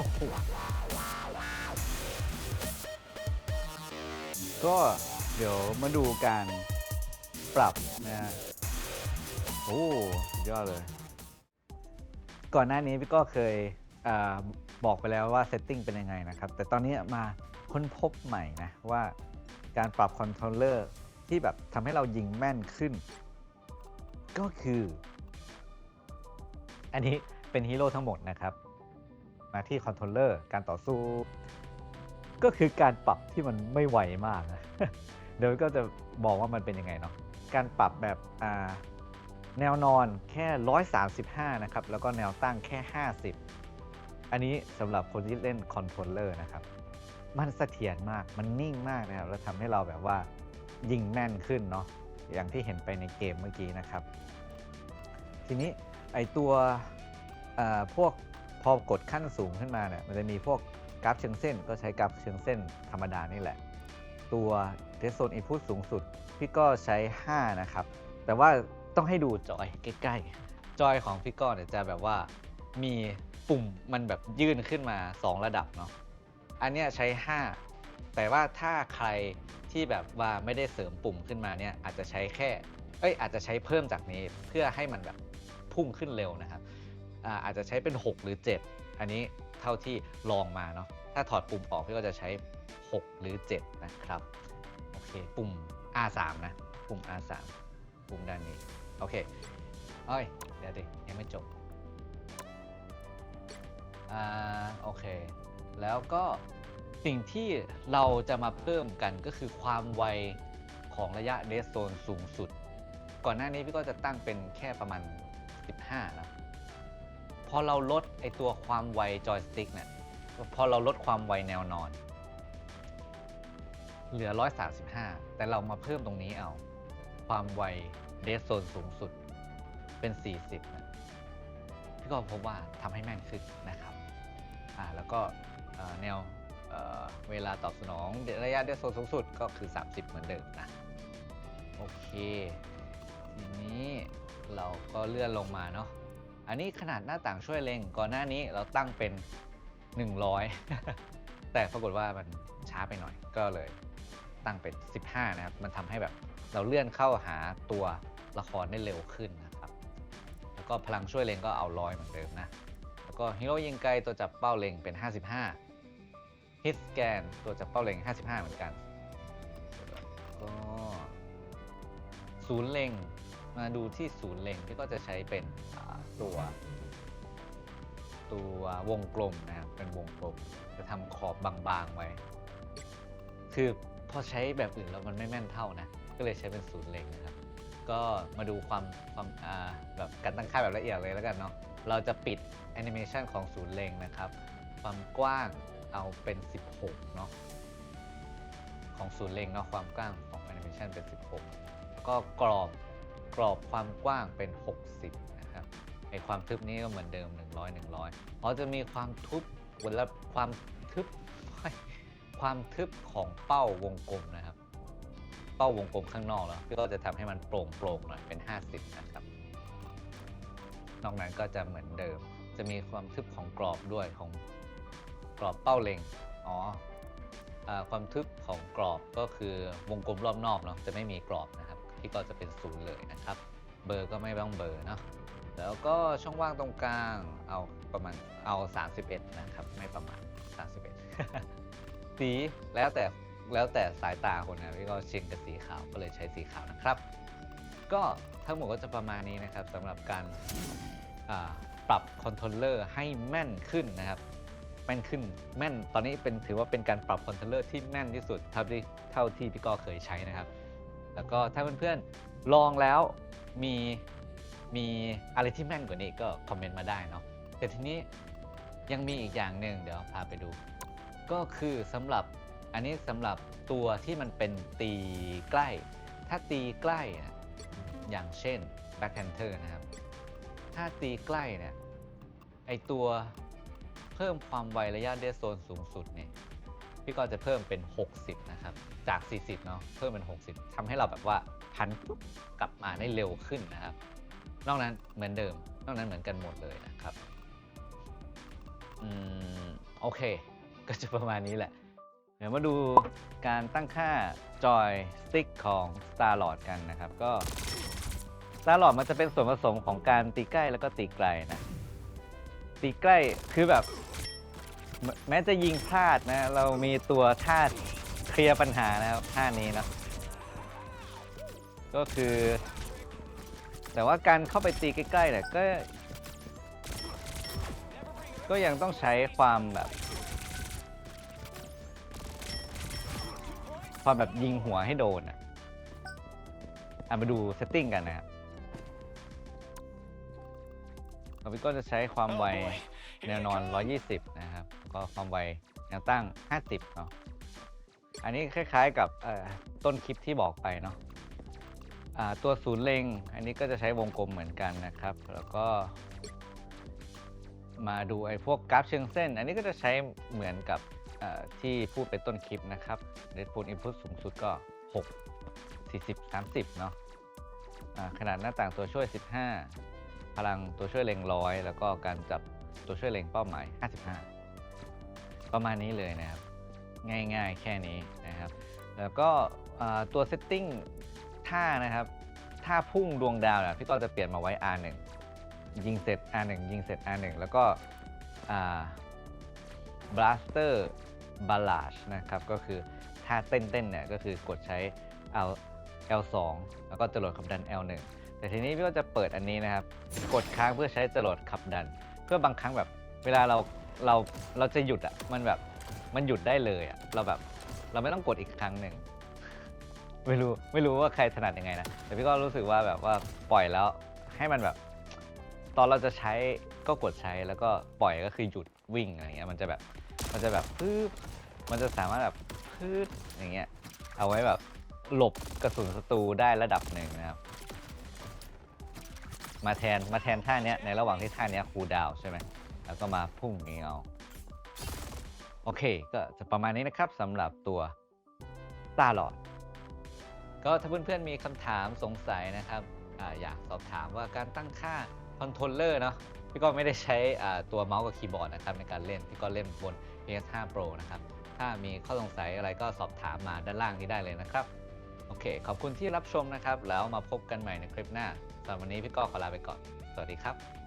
อ้โหก็เดี๋ยวมาดูการปรับนะฮะโอ้สุดยอดเลย ก่อนหน้านี้พี่ก็เคยอาบอกไปแล้วว่าเซตติ้งเป็นยังไงนะครับ แต่ตอนนี้มาค้นพบใหม่นะว่าการปรับคอนโทรลเลอร์ที่แบบทำให้เรายิงแม่นขึ้น ก็คือ อันนี้เป็นฮีโร่ทั้งหมดนะครับ มาที่คอนโทรลเลอร์การต่อสู้ ก็คือการปรับที่มันไม่ไวมากนะเดี๋ยวก็จะบอกว่ามันเป็นยังไงเนาะการปรับแบบแนวนอนแค่ 135 นะครับ แล้วก็แนวตั้งแค่ 50 อันนี้สำหรับคนที่เล่นคอนโทรลเลอร์นะครับ มันเสถียรมากมันนิ่งมากนะครับ แล้วทำให้เราแบบว่ายิงแม่นขึ้นเนาะอย่างที่เห็นไปในเกมเมื่อกี้นะครับ ทีนี้ไอตัวพวก พอกดขั้นสูงขึ้นมาเนี่ยมันจะมีพวกกราฟเชิงเส้น ก็ใช้กราฟเชิงเส้นธรรมดานี่แหละ ตัวเดสโซนอินพุตสูงสุด พี่ก็ใช้ 5 นะครับ แต่ว่าต้องให้ดูจอยใกล้ๆ จอยของพี่ก้อนเนี่ยจะแบบว่ามีปุ่มมันแบบยื่นขึ้นมา 2 ระดับเนาะอันเนี้ยใช้ 5 แต่ว่าถ้าใครที่แบบว่าไม่ได้เสริมปุ่มขึ้นมาเนี่ยอาจจะใช้แค่เอ้ยอาจจะใช้เพิ่มจากนี้เพื่อให้มันแบบพุ่งขึ้นเร็วนะครับ อาจจะใช้เป็น 6 หรือ 7 อันนี้เท่าที่ลองมาเนาะถ้าถอดปุ่มออกพี่ก็จะใช้ 6 หรือ 7 นะครับโอเคปุ่ม R3 นะปุ่ม R3 ปุ่มด้านนี้โอเคเอ้ยเดี๋ยวดิยังไม่จบอ่าโอเค แล้วก็สิ่งที่เราจะมาเพิ่มกันก็คือความไวของระยะเดสโซนสูงสุด ก่อนหน้านี้พี่ก็จะตั้งเป็นแค่ประมาณ 15นะ พอเราลดไอตัวความไวจอยสติ๊กเนี่ยพอเราลดความไวแนวนอน เหลือ 135 แต่เรามาเพิ่มตรงนี้เอา ความไวเดสโซนสูงสุดเป็น 40นะพี่ก็พบว่าทำให้แม่นขึ้นนะครับอ่าแล้วก็เอ่อแนวเอ่อเวลาตอบสนองระยะเดสโซนสูงสุดก็คือ 30 เหมือนเดิมนะ โอเค ทีนี้เราก็เลื่อนลงมาเนาะ อันนี้ขนาดหน้าต่างช่วยเล็งก่อนหน้านี้เราตั้งเป็น 100 แต่ปรากฏว่ามันช้าไปหน่อยก็เลยตั้งเป็น 15 นะครับ มันทำให้แบบเราเลื่อนเข้าหาตัวละครได้เร็วขึ้นนะครับ แล้วก็พลังช่วยเล็งก็เอาร้อยเหมือนเดิมนะ แล้วก็ฮีโร่ยิงไกลตัวจับเป้าเล็งเป็น 55ฮิตสแกนตัวจับเป้าเล็ง 55 เหมือนกันก็ศูนย์เล็งมาดูที่ศูนย์เล็งที่ก็จะใช้เป็นา ตัว ตัววงกลมนะครับเป็นวงกลม จะทำขอบบางๆไว้ คือพอใช้แบบอื่นแล้วมันไม่แม่นเท่านะ ก็เลยใช้เป็นศูนย์เล็งนะครับ ก็มาดูความความอ่าแบบการตั้งค่าแบบละเอียดเลยแล้วกันเนาะเราจะปิดแอนิเมชันของศูนย์เล็งนะครับ ความกว้างเอาเป็น 16 เนาะของศูนย์เล็งเนาะความกว้างของแอนิเมชันเป็น 16 ก็กรอบกรอบความกว้างเป็น 60นะครับ ไอความทึบนี้ก็เหมือนเดิม 100 100อ๋อจะมีความทุบเวลาความทึบความทึบของเป้าวงกลมนะครับ เป้าวงกลมข้างนอกแล้วก็จะทำให้มันโปร่งโปร่งหน่อยเป็น 50 นะครับ นอกนั้นก็จะเหมือนเดิม จะมีความทึบของกรอบด้วยของกรอบเป้าเล็งอ๋อความทึบของกรอบก็คือวงกลมรอบนอกเนาะจะไม่มีกรอบนะครับ ที่ก็จะเป็นศูนย์เลยนะครับ เบอร์ก็ไม่ต้องเบอร์เนาะ แล้วก็ช่องว่างตรงกลางเอาประมาณเอา 31 นะครับ ไม่ประมาณ 31 สีแล้วแต่แล้วแต่สายตาคนนะพี่ก็ชินกับสีขาวก็เลยใช้สีขาวนะครับ ก็ทั้งหมดก็จะประมาณนี้นะครับสำหรับการปรับคอนโทรลเลอร์ให้แม่นขึ้นนะครับแม่นขึ้นแม่นตอนนี้เป็นถือว่าเป็นการปรับคอนโทรลเลอร์ที่แม่นที่สุดเท่าที่เท่าที่พี่ก็เคยใช้นะครับ แล้วก็ถ้าเพื่อนๆลองแล้วมี มีอะไรที่แม่นกว่านี้ก็คอมเมนต์มาได้เนาะแต่ทีนี้ยังมีอีกอย่างหนึ่งเดี๋ยวพาไปดู ก็คือสำหรับอันนี้สำหรับตัวที่มันเป็นตีใกล้ ถ้าตีใกล้อะอย่างเช่น Black Panther นะครับ ถ้าตีใกล้เนี่ยไอตัวเพิ่มความไวระยะเดสโซนสูงสุดเนี่ยพี่ก็จะเพิ่มเป็น 60 นะครับ จาก 40 เนาะเพิ่มเป็น 60ทำให้เราแบบว่าพันปุ๊บกลับมาได้เร็วขึ้นนะครับ นอกนั้นเหมือนเดิม นอกนั้นเหมือนกันหมดเลยนะครับ อืม โอเค ก็จะประมาณนี้แหละ เดี๋ยวมาดูการตั้งค่าจอยสติ๊กของ Starlord กันนะครับ ก็ Starlord มันจะเป็นส่วนผสมของการตีใกล้แล้วก็ตีไกลนะ ตีใกล้คือแบบ แมแม้จะยิงพลาดนะ เรามีตัวท่าเคลียร์ปัญหานะครับท่านี้นะก็คือ แต่ว่าการเข้าไปตีใกล้ๆเนี่ยก็ ก็ยังต้องใช้ความแบบ ความแบบยิงหัวให้โดนอะอะมาดูเซตติ้งกันนะครับเราพี่ก็จะใช้ความไวแนวนอน 120 นะครับ ก็ความไวแนวตั้ง 50 เนาะ อันนี้คล้ายๆกับต้นคลิปที่บอกไปเนาะ ตัวศูนย์เล็ง อันนี้ก็จะใช้วงกลมเหมือนกันนะครับ แล้วก็ มาดูไอ้พวกกราฟเชิงเส้น อันนี้ก็จะใช้เหมือนกับที่พูดเป็นต้นคลิปนะครับ Red Bull Input สูงสุดก็ 6 40 30 เนาะอ่าขนาดหน้าต่างตัวช่วย 15 พลังตัวช่วยเล็งร้อยแล้วก็การจับตัวช่วยเล็งเป้าหมาย 55 ประมาณนี้เลยนะครับ ง่ายๆแค่นี้นะครับ แล้วก็ตัวเซตติ้ง ท่านะครับท่าพุ่งดวงดาวเนี่ยพี่ก็จะเปลี่ยนมาไว้ R1 ยิงเสร็จ R1 ยิงเสร็จ R1 แล้วก็อ่า blaster barrage นะครับก็คือท่าเต้นๆเนี่ยก็คือกดใช้ L L2 แล้วก็จรวดขับดัน L1 แต่ทีนี้พี่ก็จะเปิดอันนี้นะครับ กดค้างเพื่อใช้จรวดขับดัน เพื่อบางครั้งแบบเวลาเราเราเราจะหยุดอะมันแบบมันหยุดได้เลยอะเราแบบเราไม่ต้องกดอีกครั้งหนึ่ง ไม่รู้ไม่รู้ว่าใครถนัดยังไงนะ แต่พี่ก็รู้สึกว่าแบบว่าปล่อยแล้วให้มันแบบ ตอนเราจะใช้ก็กดใช้แล้วก็ปล่อยก็คือหยุดวิ่งอะไรเงี้ยมันจะแบบมันจะแบบปึ๊บมันจะสามารถแบบพืดอย่างเงี้ยเอาไว้แบบหลบกระสุนศัตรูได้ระดับหนึ่งนะครับ มาแทนมาแทนท่าเนี้ยในระหว่างที่ท่าเนี้ยคูลดาวใช่ไหมแล้วก็มาพุ่งอย่างงี้ยเอาโอเค ก็จะประมาณนี้นะครับสำหรับตัวตาหลอด ก็ถ้าเพื่อนๆมีคำถามสงสัยนะครับออยากสอบถามว่าการตั้งค่าคอนโทรลเลอร์เนาะพี่ก็ไม่ได้ใช้ตัวเมาส์กับคีย์บอร์ดนะครับในการเล่น พี่ก็เล่นบน PS5 Pro นะครับ ถ้ามีข้อสงสัยอะไรก็สอบถามมาด้านล่างนี้ได้เลยนะครับ โอเค ขอบคุณที่รับชมนะครับ แล้วมาพบกันใหม่ในคลิปหน้าสำหรับวันนี้พี่ก็ขอลาไปก่อน สวัสดีครับ